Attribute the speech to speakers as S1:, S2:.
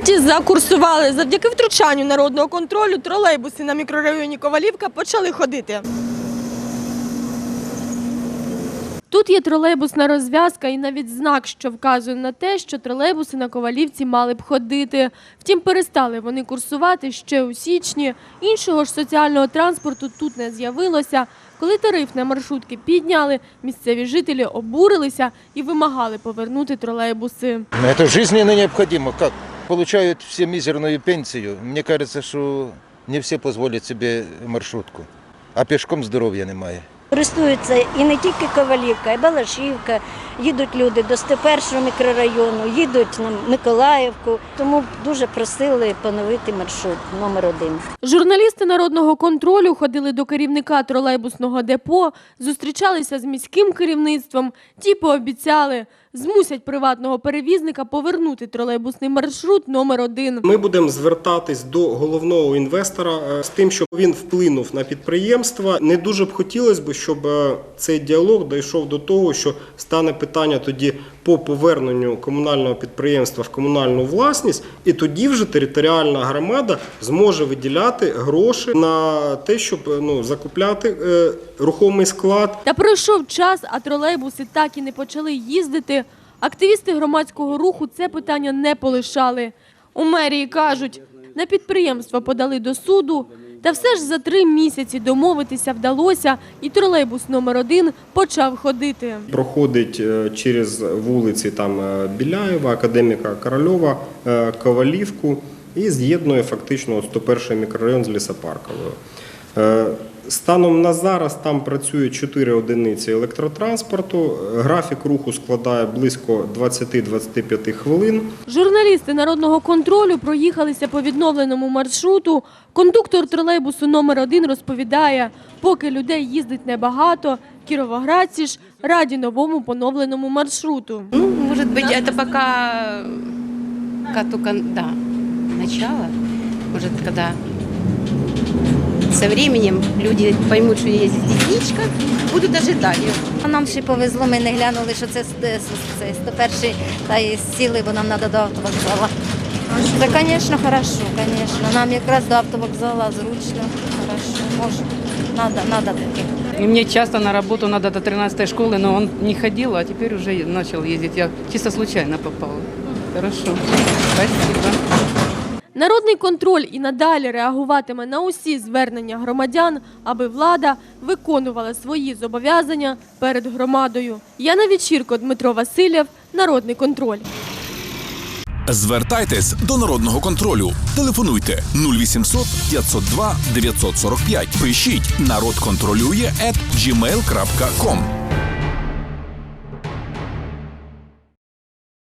S1: Закарпатті закурсували. Завдяки втручанню народного контролю тролейбуси на мікрорайоні Ковалівка почали ходити. Тут є тролейбусна розв'язка і навіть знак, що вказує на те, що тролейбуси на Ковалівці мали б ходити. Втім, перестали вони курсувати ще у січні. Іншого ж соціального транспорту тут не з'явилося. Коли тариф на маршрутки підняли, місцеві жителі обурилися і вимагали повернути тролейбуси.
S2: Это жизненно необходимо. Как? Получают все мизерную пенсию. Мне кажется, что не все позволят себе маршрутку. А пешком здоров'я немає.
S3: Користуються і не тільки Ковалівка, і Балашівка. Їдуть люди до 101 мікрорайону, їдуть на Миколаївку. Тому дуже просили поновити маршрут номер один.
S1: Журналісти народного контролю ходили до керівника тролейбусного депо, зустрічалися з міським керівництвом. Ті пообіцяли, змусять приватного перевізника повернути тролейбусний маршрут номер один.
S4: Ми будемо звертатись до головного інвестора е, з тим, щоб він вплинув на підприємства. Не дуже б хотілося б, щоб е, цей діалог дійшов до того, що стане питання тоді по поверненню комунального підприємства в комунальну власність, і тоді вже територіальна громада зможе виділяти гроші на те, щоб е, ну закупляти е, рухомий склад.
S1: Та пройшов час, а тролейбуси так і не почали їздити. Активісти громадського руху це питання не полишали. У мерії кажуть, на підприємство подали до суду, та все ж за три місяці домовитися вдалося, і тролейбус номер один почав ходити.
S4: Проходить е, через вулиці там е, Біляєва, Академіка Корольова, е, Ковалівку і з'єднує фактично от 101 мікрорайон з лісопарковою. Станом на зараз там працює 4 одиниці електротранспорту. Графік руху складає близько 20-25 хвилин.
S1: Журналісти народного контролю проїхалися по відновленому маршруту. Кондуктор тролейбусу номер один розповідає, поки людей їздить небагато, кіровоградці ж раді новому поновленому маршруту.
S5: Ну, может быть, это пока, пока да, начало. Может, когда со временем люди поймут, что есть единичка, будут ожидать.
S3: А нам ще повезло, ми не глянули, що це, це, це 101 та й сіли, бо нам треба до автовокзала. Це, звісно, хорошо, звісно. Нам якраз до автовокзала зручно, хорошо. Може, надо, надо таке.
S6: И мне часто на работу надо до 13 школы, но он не ходил, а теперь уже начал ездить. Я чисто случайно попала. Хорошо. Спасибо.
S1: Народний контроль і надалі реагуватиме на усі звернення громадян, аби влада виконувала свої зобов'язання перед громадою. Яна Вечірко, Дмитро Васильєв, Народний контроль.
S7: Звертайтесь до народного контролю. Телефонуйте 0800 502 945. Пишіть народ контролює at.